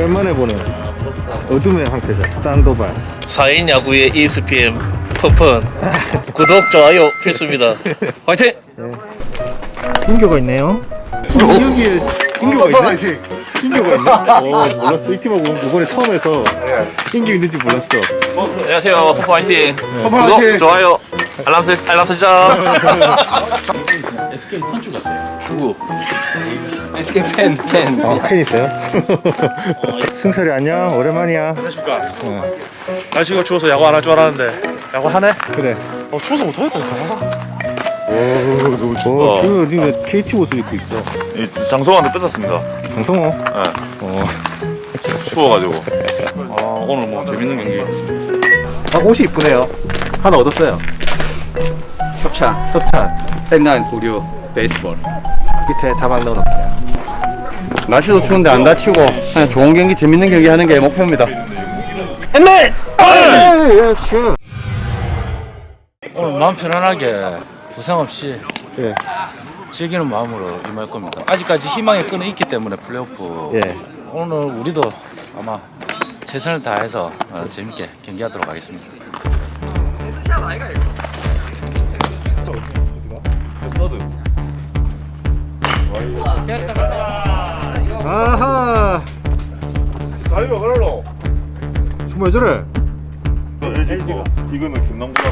오랜만에 보는 어둠의 황태자 쌍도발. 4인 야구의 E ESPN 펀펀. 구독 좋아요 필수입니다. 화이팅! 인교가 있네요. 여기에 인교가 있네? 인교가 있네? 어 몰랐어. 이 팀하고 이번에 처음 해서 인교 있는지 몰랐어. 안녕하세요. 펀펀 화이팅! 구독 화이팅! 좋아요 알람 설 알람 설정 SK 선수 같아요 누구? SK 팬 팬. 아, 팬 있어요? 승철이 안녕 오랜만이야 안녕하십니까. 어, 날씨가 추워서 야구 안 할 줄 알았는데 야구 하네? 그래 어 추워서 못 하겠다 진짜. 어 이거 니가 KT 옷을 입고 있어 이 장성한테 뺏었습니다. 장성호 네, 어 추워가지고. 아 오늘 뭐 재밌는 경기. 아, 옷이 이쁘네요 하나 얻었어요 협찬 협찬 땡난 우류 베이스볼 밑에 자막 넣어놓을게요 날씨도 추운데 안 다치고 그냥 좋은 경기 재밌는 경기 하는 게 목표입니다 오늘 마음 편안하게 부상 없이 예. 즐기는 마음으로 임할 겁니다. 아직까지 희망의 끈은 있기 때문에 플레이오프 예. 오늘 우리도 아마 최선을 다해서 어, 재밌게 경기하도록 하겠습니다. 아하. 달려, 그럴로. 정말 왜 저래? 이거는 김남구가.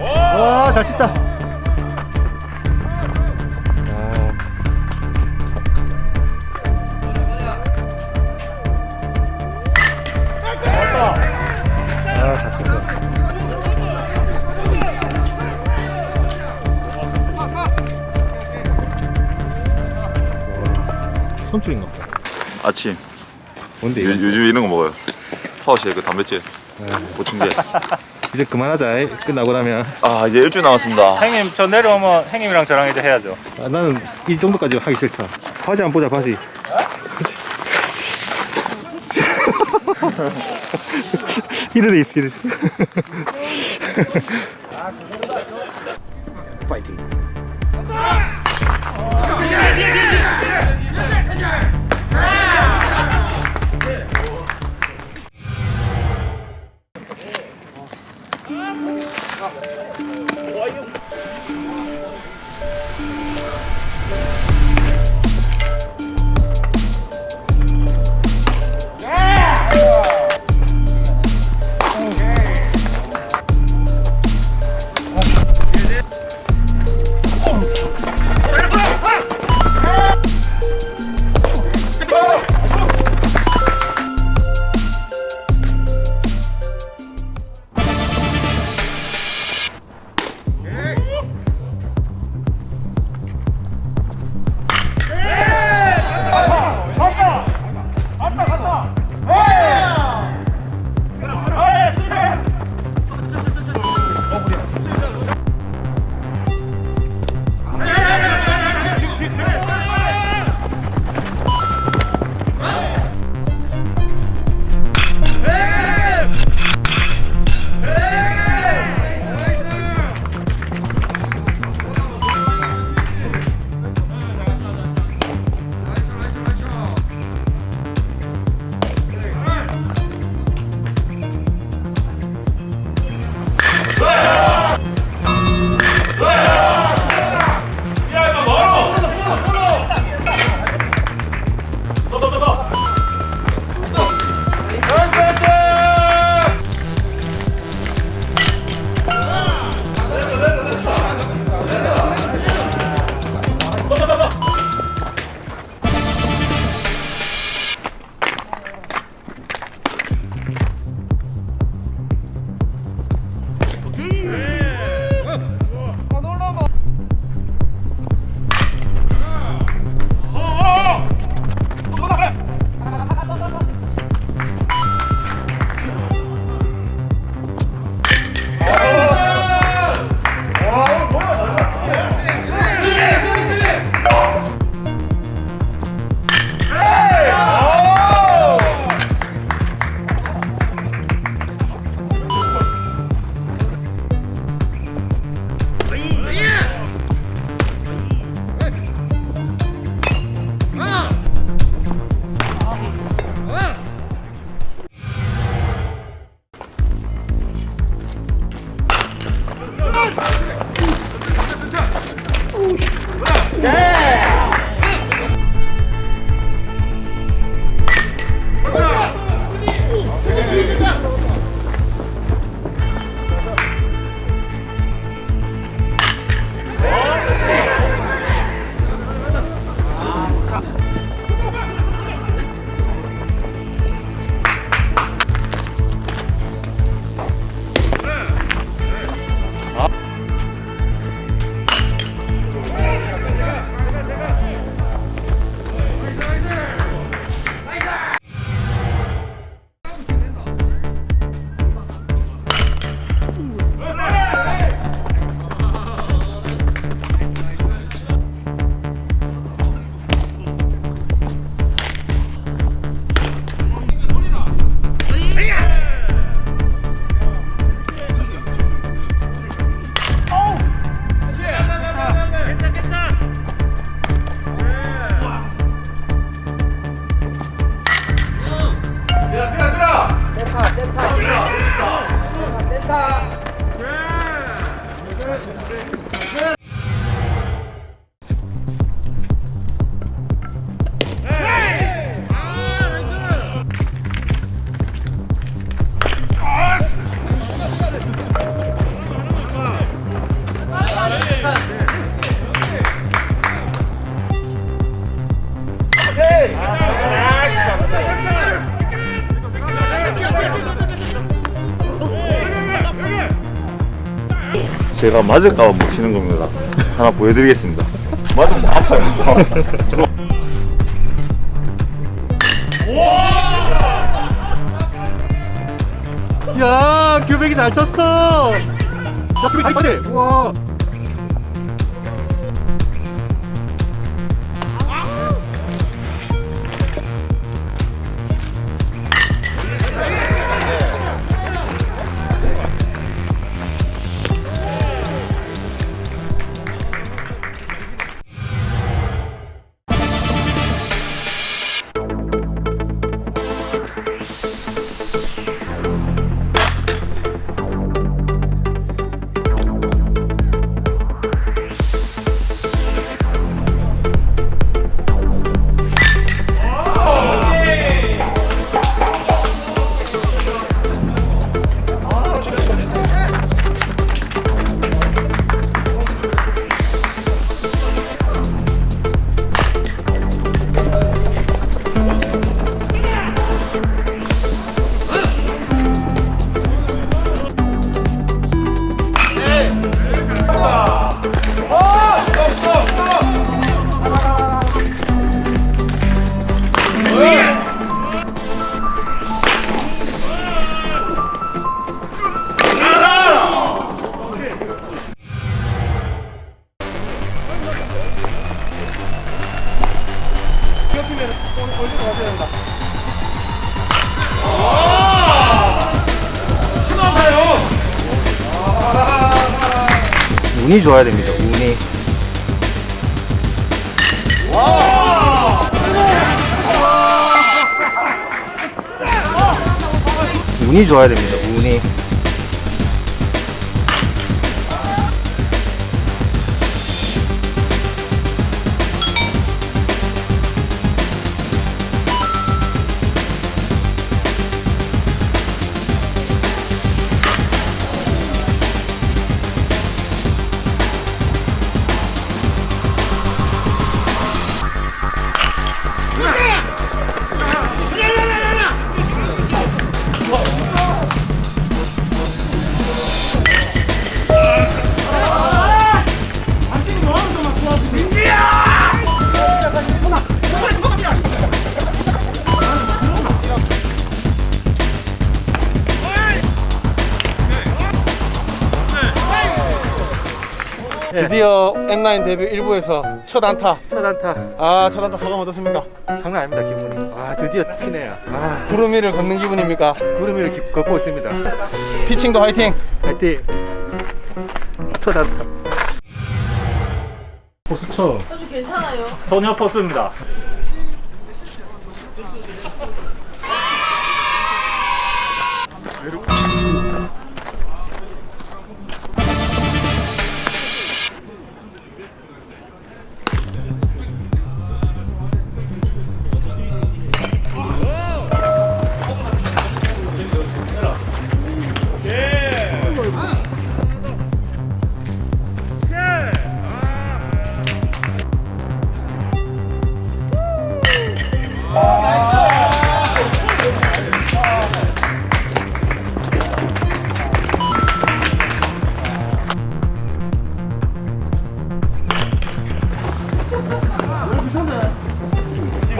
와, 잘 쳤다. 손줄인가 보다 아침. 뭔데 요, 이거 요즘 이런 거 먹어요. 파워쉐이크, 단백질, 보충제. 이제 그만하자 끝나고 나면 아, 이제 일주일 남았습니다. 형님 저 내려오면 형님이랑 저랑 이제 해야죠. 아, 나는 이 정도까지 하기 싫다 바지 안 보자 바지 이래 있어 이래 파이팅 제가 맞을까봐 못 치는 겁니다. 하나 보여드리겠습니다. 맞으면 아파요. 야, 규백이 잘 쳤어. 야, 규백 파이팅. 우와. 운이 좋아야 됩니다. 운이. 운이 좋아야 됩니다. 운이. 드디어 M9 데뷔 1부에서 첫 안타. 첫 안타. 아, 첫 안타 소감 어떻습니까? 장난 아닙니다, 기분이. 아, 드디어 치네요. 아, 구름 위를 걷는 기분입니까? 구름 위를 기- 걷고 있습니다. 피칭도 화이팅! 화이팅! 첫 안타. 포스 쳐. 아주 괜찮아요. 소녀 포스입니다.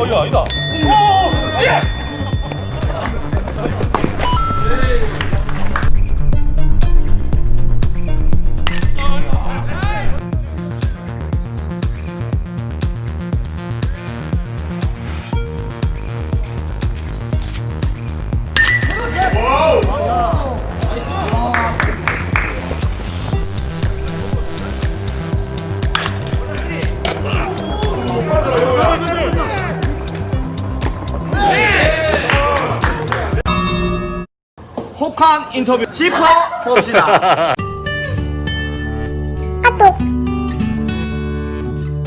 어, 야, 아니다. 오! 예! 한 인터뷰 짚어봅시다.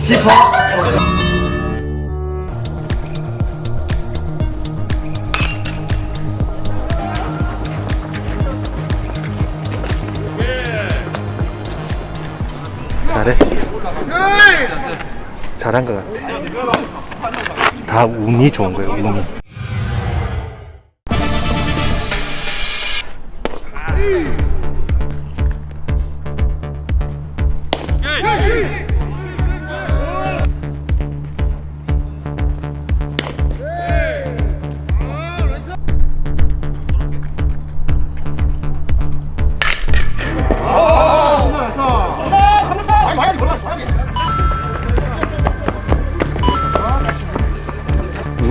짚어. 잘했어. 잘한 것 같아. 다 운이 좋은 거예요, 운이.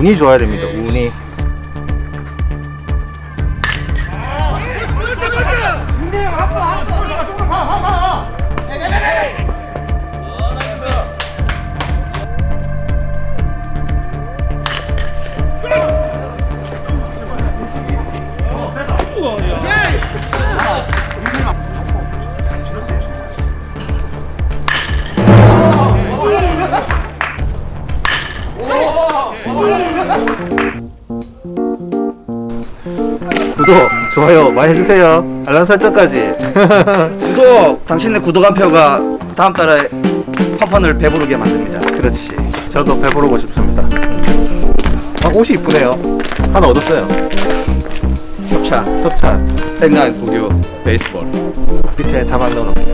운이 좋아야 됩니다, 운 구독, 좋아요 많이 해주세요. 알람 설정까지. 구독. 당신의 구독 한 표가 다음 달에 펀펀을 배부르게 만듭니다. 그렇지. 저도 배부르고 싶습니다. 아, 옷이 이쁘네요. 하나 얻었어요. 협찬. 협찬. 행간 구교 베이스볼. 밑에 자막 넣어놓을게요.